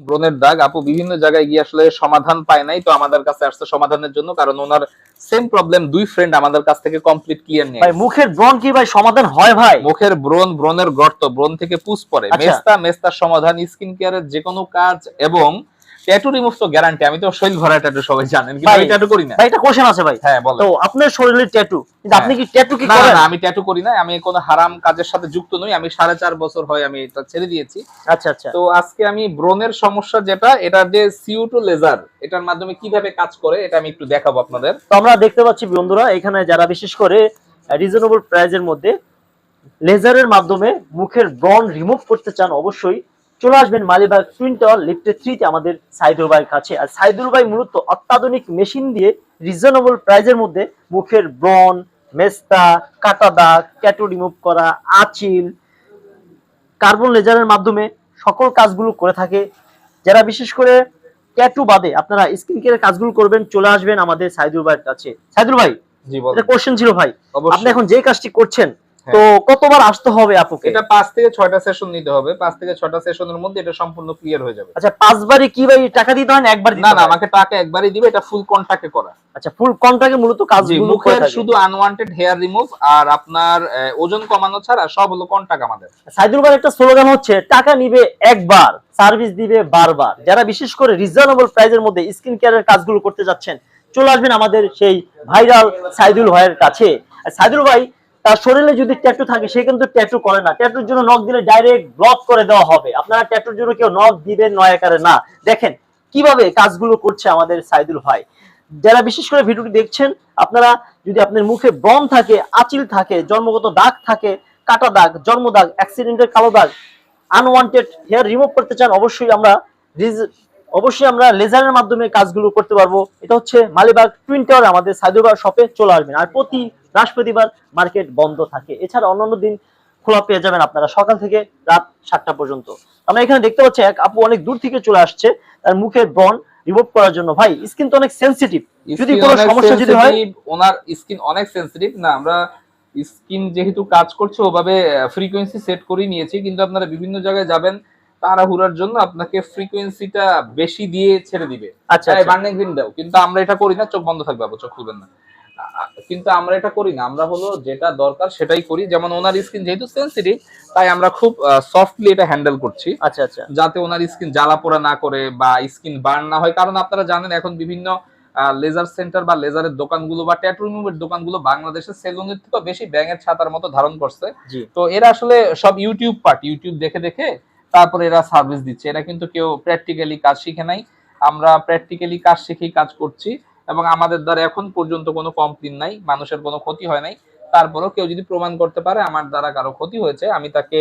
ব্রণের দাগ আপু বিভিন্ন জায়গায় গিয়ে আসলে সমাধান পায় নাই তো আমাদের কাছে আসছে সমাধানের জন্য কারণ ওনার সেম প্রবলেম দুই ফ্রেন্ড আমাদের কাছ থেকে কমপ্লিট ক্লিয়ার নিয়ে ভাই মুখের ব্রণ কি ভাই সমাধান হয় ভাই? মুখের ব্রণ ব্রণের গর্ত ব্রণ থেকে পুষ পড়ে। আচ্ছা। মেস্তা মেস্তার সমাধান স্কিন কেয়ারের যে কোনো কাজ এবং ট্যাটু রিমুভ তো গ্যারান্টি আমি তো শৈল ভরা ট্যাটু সবাই জানেন কিন্তু আমি ট্যাটু করি না। ভাই এটা কোশ্চেন আছে ভাই। হ্যাঁ বলো তো আপনার শরীরের ট্যাটু কিন্তু আপনি কি ট্যাটু কি করেন? না আমি ট্যাটু করি না আমি কোনো হারাম কাজের সাথে যুক্ত নই আমি সাড়ে চার বছর হয় আমি এটা ছেড়ে দিয়েছি। আচ্ছা আচ্ছা। তো আজকে আমি ব্রণের সমস্যা যেটা এটা যে টু লেজার এটার মাধ্যমে কীভাবে কাজ করে এটা আমি একটু দেখাবো আপনাদের। তো আমরা দেখতে পাচ্ছি বন্ধুরা এখানে যারা বিশেষ করে রিজনেবল প্রাইজের মধ্যে লেজারের মাধ্যমে মুখের ব্রণ রিমুভ করতে চান অবশ্যই চলে আসবেন মালিবাগ টুইন্টল লিফটে থ্রিতে আমাদের সাইদুল ভাইয়ের কাছে। আর সাইদুল ভাই মূলত অত্যাধুনিক মেশিন দিয়ে রিজনেবল প্রাইজের মধ্যে মুখের ব্রন মেস্তা কাটা দাগ ট্যাটু রিমুভ করা আচিল কার্বন লেজারের মাধ্যমে সকল কাজগুলো করে থাকে। যারা বিশেষ করে ট্যাটু বাদে আপনারা স্কিন কেয়ারের কাজগুলো করবেন চলে আসবেন আমাদের সাইদুল ভাইয়ের কাছে। সাইদুল ভাই জি কোশ্চেন ছিল ভাই। আপনি এখন যে কাজটি করছেন। তো কতবার আসতে হবে আপুকে? এটা পাঁচ থেকে ছয়টা সেশন নিতে হবে। পাঁচ থেকে ছয়টা সেশনের মধ্যে এটা সম্পূর্ণ ক্লিয়ার হয়ে যাবে। আচ্ছা পাঁচবারই কি ভাই টাকা দিতে হয় না একবার দিতে না না আমাকে টাকা একবারই দিবে এটা ফুল কন্টাক্টে করা। আচ্ছা ফুল কন্ট্রাক্টে মূলত জি কাজগুলো করে মুখের শুধু আনওয়ান্টেড হেয়ার রিমুভ আর আপনার ওজন কমানো ছাড়া সব হলো কন্টাক্ট আমাদের। সাইদুল ভাইয়ের একটা স্লোগান হচ্ছে টাকা নিবে একবার সার্ভিস দিবে বারবার। যারা বিশেষ করে রিজনেবল প্রাইজের মধ্যে স্কিন কেয়ারের কাজগুলো করতে যাচ্ছেন চলে আসবেন আমাদের সেই ভাইরাল সাইদুল ভাইয়ের কাছে। সাইদুল ভাই তার শরীরে যদি ট্যাটু থাকে, সে কিন্তু ট্যাটু করে না। ট্যাটুর জন্য নখ দিলে ডাইরেক্ট ব্লক করে দেওয়া হবে। আপনারা ট্যাটুর জন্য কেউ নখ দিবেন নয় আকারে না। দেখেন কীভাবে কাজগুলো করছে আমাদের সাইদুল ভাই। যারা বিশেষ করে ভিডিওটি দেখছেন, আপনারা যদি আপনার মুখে ব্রণ থাকে, আচিল থাকে, জন্মগত দাগ থাকে, কাটা দাগ, জন্ম দাগ অ্যাক্সিডেন্টের কালো দাগ আনওয়ান্টেড হেয়ার রিমুভ করতে চান, অবশ্যই আমরা অবশ্যই আমরা লেজারের মাধ্যমে কাজগুলো করতে পারব। এটা হচ্ছে মালিবাগ টুইন টাওয়ার আমাদের সাইদুবার শপে চলে আসবেন। আর প্রতি বৃহস্পতিবার মার্কেট বন্ধ থাকে। এছাড়া অন্যান্য দিন খোলা পেয়ে যাবেন আপনারা সকাল থেকে রাত সাতটা পর্যন্ত। আমরা এখানে দেখতে পাচ্ছি এক আপু অনেক দূর থেকে চলে আসছে। তার মুখের ব্রণ রিমুভ করার জন্য। ভাই স্কিন তো অনেক সেনসিটিভ যদি কোনো সমস্যা যদি হয় ওনার স্কিন অনেক সেনসিটিভ না আমরা স্কিন যেহেতু কাজ করছে ওভাবে ফ্রিকোয়েন্সি সেট করে নিয়েছি। কিন্তু আপনারা বিভিন্ন জায়গায় যাবেন তাড়াহুড়ার জন্য আপনাকে ফ্রিকোয়েন্সিটা বেশি দিয়ে ছেড়ে দিবে। আচ্ছা। বার্নিং গ্রিন দাও কিন্তু আমরা এটা করি না চোখ বন্ধ থাকবে চোখ খুলবেন না। কিন্তু আমরা এটা করি না আমরা হলো যেটা দরকার সেটাই করি। যেমন ওনার স্কিন যেহেতু সেনসিটিভ তাই আমরা খুব সফটলি এটা হ্যান্ডেল করছি। আচ্ছা আচ্ছা। যাতে ওনার স্কিন জ্বালা পোড়া না করে বা স্কিন বার্ন না হয়। কারণ আপনারা জানেন এখন বিভিন্ন লেজার সেন্টার বা লেজারের দোকানগুলো বা ট্যাটু রিমুভের দোকানগুলো বাংলাদেশের সেলুনের থেকে বেশি ব্যাঙের ছাতার মতো ধারণ করছে। তো এরা আসলে সব ইউটিউব পার্ট ইউটিউব দেখে দেখে তারপরে এরা সার্ভিস দিচ্ছে। এরা কিন্তু কেউ প্র্যাকটিক্যালি কাজ শিখে নাই। আমরা প্র্যাকটিক্যালি কাজ শিখেই কাজ করছি এবং আমাদের দ্বারা এখন পর্যন্ত কোনো কমপ্লেন নাই মানুষের কোনো ক্ষতি হয় নাই। তারপরেও কেউ যদি প্রমাণ করতে পারে আমার দ্বারা কারও ক্ষতি হয়েছে আমি তাকে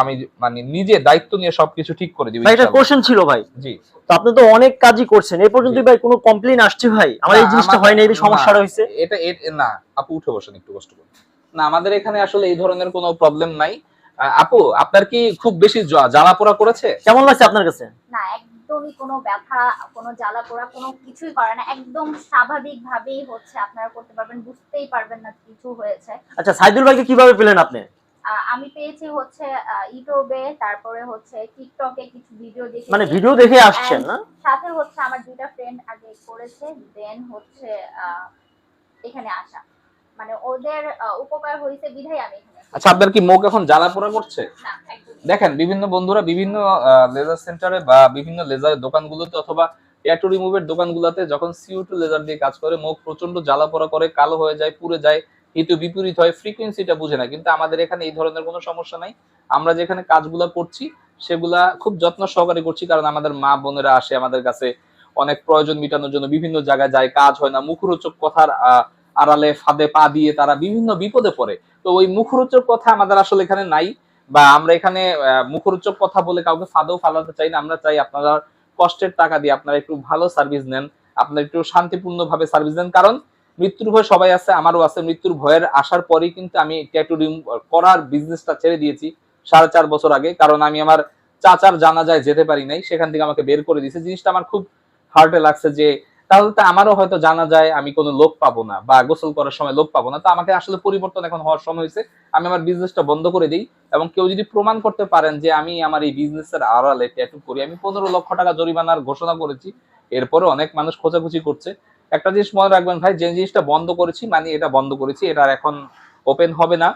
আমি মানে নিজে দায়িত্ব নিয়ে সবকিছু ঠিক করে দিবি এটা কোশ্চেন ছিল ভাই। জি। তো আপনি তো অনেক কাজই করছেন। এই পর্যন্ত ভাই কোনো কমপ্লেন আসছে ভাই? আমার এই জিনিসটা হয় না এই সমস্যাটা না, হয়েছে। এটা না আপু উঠে বসেন একটু কষ্ট করে। না আমাদের এখানে আসলে এই ধরনের কোনো প্রবলেম নাই। আপু আপনার কি খুব বেশি জ্বা- জ্বালা পোড়া করেছে? কেমন লাগছে আপনার কাছে? না একদমই কোনো ব্যথা কোনো জ্বালা পোড়া কোনো কিছুই করে না। একদম স্বাভাবিক ভাবেই হচ্ছে আপনারা করতে পারবেন বুঝতেই পারবেন না কিছু হয়েছে। আচ্ছা সাইদুল ভাইকে কীভাবে পেলেন আপনি? আহ, আমি পেয়েছি হচ্ছে আহ, ইউটিউবে তারপরে হচ্ছে টিকটকে কিছু ভিডিও দেখে মানে ভিডিও দেখে আসছেন না? সাথে হচ্ছে আমার দুইটা ফ্রেন্ড আগে করেছে দেন হচ্ছে আহ, এখানে আসা। মানে ওদের উপকার হয়েছে বিধায় আমি আচ্ছা আপনার কি মুখ এখন জ্বালা পোড়া করছে। দেখেন বিভিন্ন বন্ধুরা বিভিন্ন লেজার সেন্টারে বা বিভিন্ন লেজারের দোকানগুলোতে অথবা ট্যাটু রিমুভের দোকানগুলোতে যখন সিও টু লেজার দিয়ে কাজ করে মুখ প্রচণ্ড জ্বালা পোড়া করে কালো হয়ে যায় পুড়ে যায় কিন্তু বিপরীত হয় ফ্রিকোয়েন্সিটা বুঝে না। কিন্তু আমাদের এখানে এই ধরনের কোনো সমস্যা নাই। আমরা যেখানে কাজগুলা করছি সেগুলা খুব যত্ন সহকারে করছি কারণ আমাদের মা বোনেরা আসে আমাদের কাছে অনেক প্রয়োজন মেটানোর জন্য বিভিন্ন জায়গায় যায় কাজ হয় না মুখরোচক কথার আহ, আড়ালে ফাঁদে পা দিয়ে তারা বিভিন্ন বিপদে পড়ে। তো ওই মুখরোচক কথা আমাদের আসলে এখানে নাই বা আমরা এখানে মুখরোচক কথা বলে কাউকে ফাঁদেও ফালাতে চাই না। আমরা চাই আপনারা কষ্টের টাকা দিয়ে আপনারা একটু ভালো সার্ভিস নেন, আপনারা একটু শান্তিপূর্ণ ভাবে সার্ভিস দেন কারণ মৃত্যুর ভয় সবাই আছে, আমারও আছে। মৃত্যুর ভয়ের আসার পরেই কিন্তু আমি ট্যাটু করার বিজনেসটা ছেড়ে দিয়েছি সাড়ে চার বছর আগে। কারণ আমি আমার চাচার জানা যায় যেতে পারি নাই, সেখান থেকে আমাকে বের করে দিয়েছে। জিনিসটা আমার খুব হার্টে লাগছে যে তাহলে তো আমারও হয়তো জানা যায় আমি কোনো লোক পাবো না বা গোসল করার সময় লোক পাবো না। তো আমাকে আসলে পরিবর্তন এখন হওয়ার সময় হয়েছে। আমি আমার বিজনেসটা বন্ধ করে দিই এবং কেউ যদি প্রমাণ করতে পারেন যে আমি আমার এই বিজনেসের আড়ালে ট্যাটু করি, আমি পনেরো লক্ষ টাকা জরিমানার ঘোষণা করেছি এরপরে অনেক মানুষ খোঁজাখুঁজি করছে। একটা জিনিস মনে রাখবেন ভাই, যে জিনিসটা বন্ধ করেছি মানে এটা বন্ধ করেছি, এটা এখন ওপেন হবে না।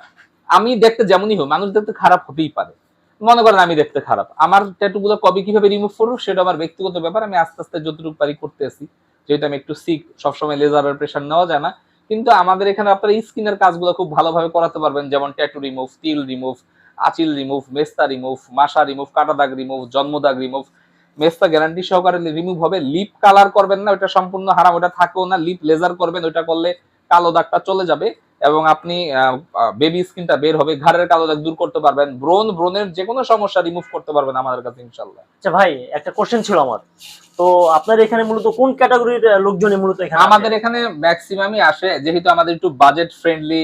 আমি দেখতে যেমনই হোক, মানুষ দেখতে খারাপ হতেই পারে। মনে করেন আমি দেখতে খারাপ। আমার ট্যাটু গুলো কবে কীভাবে রিমুভ করব, সেটা আমার ব্যক্তিগত ব্যাপার। আমি আস্তে আস্তে যতটুকু পারি করতে আসি যেহেতু আমি একটু সিক সবসময় লেজারের প্রেশার নেওয়া যায় না। কিন্তু আমাদের এখানে আপনারা স্কিনের কাজগুলো খুব ভালোভাবে করাতে পারবেন, যেমন ট্যাটু রিমুভ তিল রিমুভ আচিল রিমুভ মেস্তা রিমুভ মাসা রিমুভ কাটা দাগ রিমুভ জন্ম দাগ রিমুভ মেস্তা গ্যারান্টি সহকারে রিমুভ হবে। লিপ কালার করবেন না ওটা সম্পূর্ণ হারাম ওটা থাকেও না। লিপ লেজার করবেন ওটা করলে কালো দাগটা চলে যাবে এবং আপনি বেবি স্কিনটা বের হবে, ঘাড়ের কালো দাগ দূর করতে পারবেন। ব্রোন, ব্রোনের যে কোনো সমস্যা রিমুভ করতে পারবেন আমাদের কাছে ইনশাল্লাহ আচ্ছা ভাই, একটা কোশ্চেন ছিল আমার। তো আপনার এখানে মূলত কোন ক্যাটাগরির লোকজনই মূলত এখানে আমাদের এখানে ম্যাক্সিমামই আসে। যেহেতু আমাদের একটু বাজেট ফ্রেন্ডলি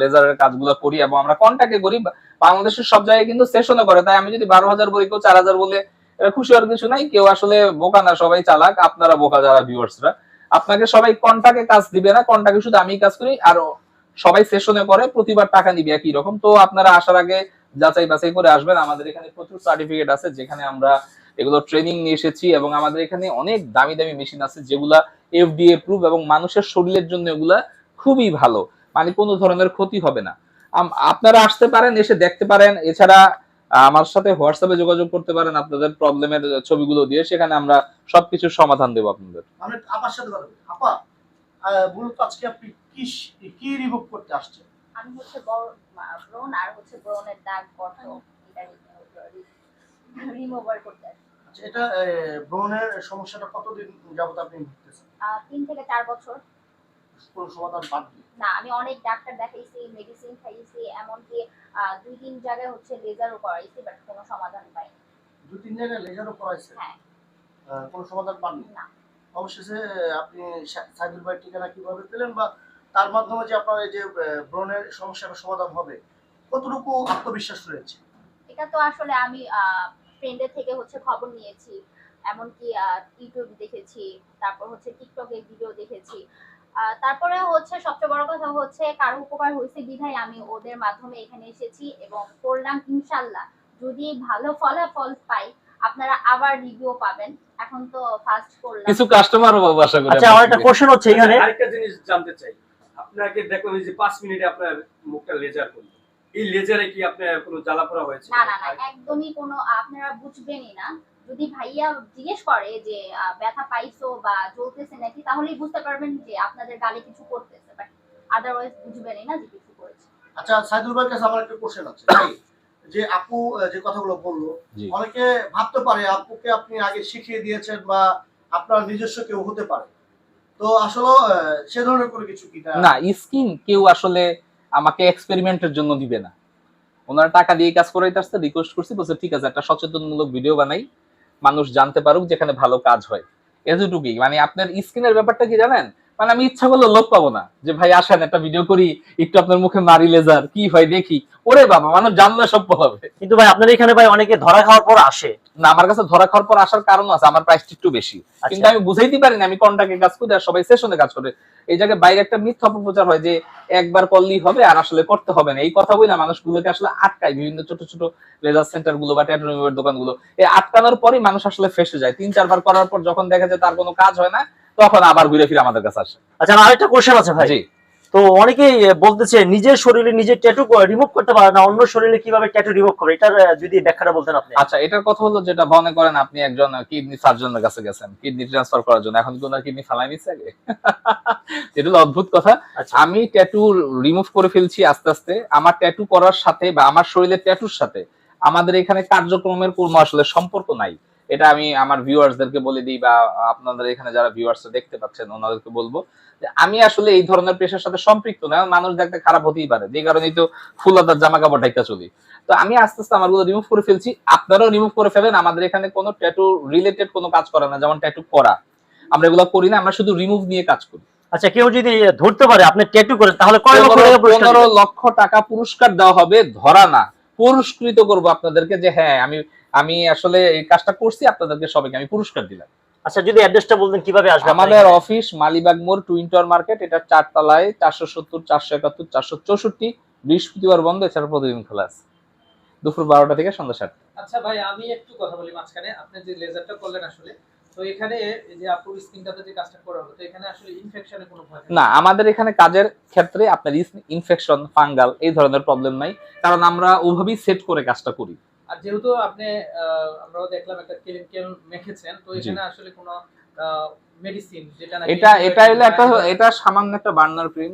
লেজারের কাজগুলো করি এবং আমরা কন্টাক্টে করি বাংলাদেশের সব জায়গায় কিন্তু সেশনে করে। তাই আমি যদি বারো হাজার বলি কেউ চার হাজার বলে খুশি হওয়ার কিছু নাই। কেউ আসলে বোকা না সবাই চালাক। আপনারা বোকা যারা ভিউয়ার্সরা আপনাকে সবাই কন্টাক্টে কাজ দিবে না। কন্টাক্টে শুধু আমি কাজ করি। আর সবাই সেশনে করে প্রতিবার টাকা নিবে একই রকম। তো আপনারা আসার আগে যাচাই বাছাই করে আসবেন। আমাদের এখানে প্রচুর সার্টিফিকেট আছে যেখানে আমরা এগুলো ট্রেনিং নিয়ে এসেছি এবং আমাদের এখানে অনেক দামি দামি মেশিন আছে যেগুলা এফডিএ প্রুফ এবং মানুষের শরীরের জন্য এগুলা খুবই ভালো। মানে কোনো ধরনের ক্ষতি হবে না। আম- আপনারা আসতে পারেন এসে দেখতে পারেন। এছাড়া আমার সাথে হোয়াটসঅ্যাপে যোগাযোগ করতে পারেন আপনাদের প্রবলেমের ছবিগুলো দিয়ে। সেখানে আমরা সবকিছুর সমাধান দেবো আপনাদের। আমি আপার সাথে কথা আপা মূলত আজকে আপনি কি কি রিমুভ করতে আসছেন? আমি হচ্ছে ব্রোন আর হচ্ছে ব্রোনের দাগ গর্ত এটা রিমুভার করতে আসি। আচ্ছা এটা ব্রণের সমস্যাটা কতদিন যাবত আপনি ভুগতেছেন? তিন থেকে চার বছর। কোন সমাধান পাননি? না আমি অনেক ডাক্তার দেখাইছি মেডিসিন খাইছি এমনকি দুই তিন জায়গায় হচ্ছে লেজারও করাইছি বাট কোনো সমাধান পাইনি। দু তিন জায়গায় লেজারও করাইছে হ্যাঁ। কোনো সমাধান পাননি? না। অবশেষে আপনি সাইদুল ভাইয়ের ঠিকানা কীভাবে পেলেন বা তার মাধ্যমে যে আপনার এই যে ব্রণের সমস্যাটা সমাধান হবে কতটুকু আত্মবিশ্বাস রয়েছে? এটা তো আসলে আমি ফ্রেন্ডের থেকে হচ্ছে খবর নিয়েছি। এমনকি ইউটিউব দেখেছি তারপর হচ্ছে টিকটকে ভিডিও দেখেছি। তারপরে হচ্ছে সবচেয়ে বড় কথা হচ্ছে কারও উপকার হয়েছে বিধায় আমি ওদের মাধ্যমে এখানে এসেছি এবং করলাম ইনশাল্লাহ যদি ভালো ফলাফল পাই আপনারা আবার রিভিউ পাবেন। এখন তো ফার্স্ট করলাম। কিছু কাস্টমারও পাবো আশা করি আচ্ছা আমার একটা কোশ্চেন হচ্ছে এখানে। আরেকটা জিনিস জানতে চাই। আপনাকে দেখলাম এই যে পাঁচ মিনিটে আপনার মুখটা লেজার করল। এই লেজারে কি আপনার কোনো জ্বালা পোড়া হয়েছে? না না না একদমই কোনো আপনারা বুঝবেনই না। যদি ভাইয়া জিজ্ঞেস করে যে ব্যথা পাইছো বা জ্বলতেছে নাকি তাহলেই বুঝতে পারবেন যে আপনাদের গালে কিছু করতেছে বাট আদারওয়াইজ বুঝবেনই না যে কিছু করেছে। আচ্ছা সাইদুল ভাইয়ের কাছে আমার একটা কোশ্চেন আছে। যে আপু যে কথাগুলো বলল অনেকে ভাবতে পারে আপুকে আপনি আগে শিখিয়ে দিয়েছেন বা আপনার নিজস্ব কেউ হতে পারে। তো আসলে সে ধরনের কোনো কিছু কি না? না স্কিন কেউ আসলে আমাকে এক্সপেরিমেন্টের জন্য দিবে না। ওনারা টাকা দিয়ে কাজ করাইতে আসতে রিকোয়েস্ট করছি, বলছে, ঠিক আছে, একটা সচেতনমূলক ভিডিও বানাই, মানুষ জানতে পারুক যেখানে ভালো কাজ হয়। এতটুকুই। মানে আপনার স্কিনের ব্যাপারটা কি জানেন? মানে আমি ইচ্ছা করলে লোক পাবো না যে ভাই আসেন একটা ভিডিও করি একটু আপনার মুখে মারি লেজার কি হয় দেখি। ওরে বাবা মানুষ জানলে সব হবে। কিন্তু ভাই আপনার এখানে ভাই অনেকে ধরা খাওয়ার পর আসে। না আমার কাছে ধরা খাওয়ার পর আসার কারণ আছে আমার প্রাইসটা একটু বেশি। কিন্তু আচ্ছা আমি বুঝাইতে পারি না আমি কন্টাক্টে কাজ করি আর সবাই সেশনে কাজ করে। এই জায়গায় বাইরে একটা মিথ্যা অপপ্রচার হয় যে একবার করলেই হবে আর আসলে করতে হবে না। এই কথা বই না মানুষগুলোকে আসলে আটকায় বিভিন্ন ছোট ছোট লেজার সেন্টারগুলো বা ট্যাটুরিমের দোকানগুলো। এই আটকানোর পরই মানুষ আসলে ফেসে যায়। তিন চারবার করার পর যখন দেখা যায় তার কোনো কাজ হয় না তখন আবার ঘুরে ফিরে আমাদের কাছে আসে। আচ্ছা আরেকটা কোশ্চেন আছে ভাই। জি। তো অনেকেই বলতেছে নিজের শরীরে নিজের ট্যাটু রিমুভ করতে পারে না অন্য শরীরে কীভাবে ট্যাটু রিমুভ করবে? এটার যদি ব্যাখ্যাটা বলতেন আপনি। আচ্ছা এটার কথা হলো যেটা মনে করেন আপনি একজন কিডনি সার্জনের কাছে গেছেন। কিডনি ট্রান্সফার করার জন্য। এখন কি ওনার কিডনি ফালাই নিচ্ছে আগে? এটা হলো অদ্ভুত কথা। আচ্ছা। আমি ট্যাটু রিমুভ করে ফেলছি আস্তে আস্তে। আমার ট্যাটু করার সাথে বা আমার শরীরের ট্যাটুর সাথে আমাদের এখানে কার্যক্রমের কোনো আসলে সম্পর্ক নাই। এটা আমি আমার ভিউয়ার্সদেরকে বলে দিই বা আপনাদের এখানে যারা ভিউয়ার্স দেখতে পাচ্ছেন ওনাদেরকে বলব যে আমি আসলে এই ধরনের পেশার সাথে সম্পৃক্ত না মানুষ দেখতে খারাপ হতেই পারে। যে কারণেই তো ফুলাদার জামা কাপড় ঢাকা চলি। তো আমি আস্তে আস্তে আমারগুলো রিমুভ করে ফেলছি। আপনারাও রিমুভ করে ফেলেন। আমাদের এখানে কোনো ট্যাটু রিলেটেড কোনো কাজ করে না যেমন ট্যাটু করা। আমরা এগুলো করি না আমরা শুধু রিমুভ নিয়ে কাজ করি। আচ্ছা কেউ যদি ধরতে পারে আপনি ট্যাটু করেন তাহলে কয় পনেরো লক্ষ টাকা পুরস্কার দেওয়া হবে ধরা না। পুরস্কৃত করব আপনাদেরকে যে হ্যাঁ আমি আমি আসলে এই কাজটা করছি আপনাদেরকে সবাইকে আমি পুরস্কার দিলাম। আচ্ছা যদি অ্যাড্রেসটা বলতেন কীভাবে আসবে আমাদের অফিস মালিবাগ মোড় টুইন টাওয়ার মার্কেট এটা চারতলায় চারশো সত্তর চারশো একাত্তর চারশো চৌষট্টি বৃহস্পতিবার বন্ধ এছাড়া প্রতিদিন খোলা আছে। দুপুর বারোটা থেকে সন্ধ্যা সাতটা। আচ্ছা ভাই আমি একটু কথা বলি মাঝখানে। আপনি যে লেজারটা করলেন আসলে তো এখানে যে আপুর স্কিনটাতে যে কাজটা করা হলো তো এখানে আসলে ইনফেকশনের কোনো ভয় না আমাদের এখানে কাজের ক্ষেত্রে আপনার ইনফেকশন ফাঙ্গাল এই ধরনের প্রবলেম নাই কারণ আমরা ওভাবেই সেট করে কাজটা করি। আর যেহেতু আপনি আহ, আমরাও দেখলাম একটা কেমিক্যাল মেখেছেন তো এখানে আসলে কোনো মেডিসিন যেটা এটা এটা হলো একটা আচ্ছা, এটা সামান্য একটা বার্নার ক্রিম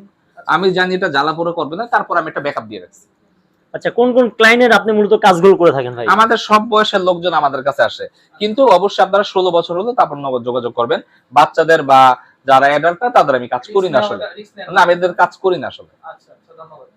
আমি জানি এটা জ্বালা পোড়া করবে না তারপর আমি একটা ব্যাকআপ দিয়ে রাখছি। আচ্ছা কোন কোন ক্লায়েন্টের আপনি মূলত কাজগুলো করে থাকেন ভাই? আমাদের সব বয়সের লোকজন আমাদের কাছে আসে। কিন্তু অবশ্যই আপনারা ষোলো বছর হলে তারপর নগদ যোগাযোগ করবেন। বাচ্চাদের বা যারা অ্যাডাল্ট তাদের আমি কাজ করি না আসলে। না আমি এদের কাজ করি না আসলে। আচ্ছা আচ্ছা ধন্যবাদ।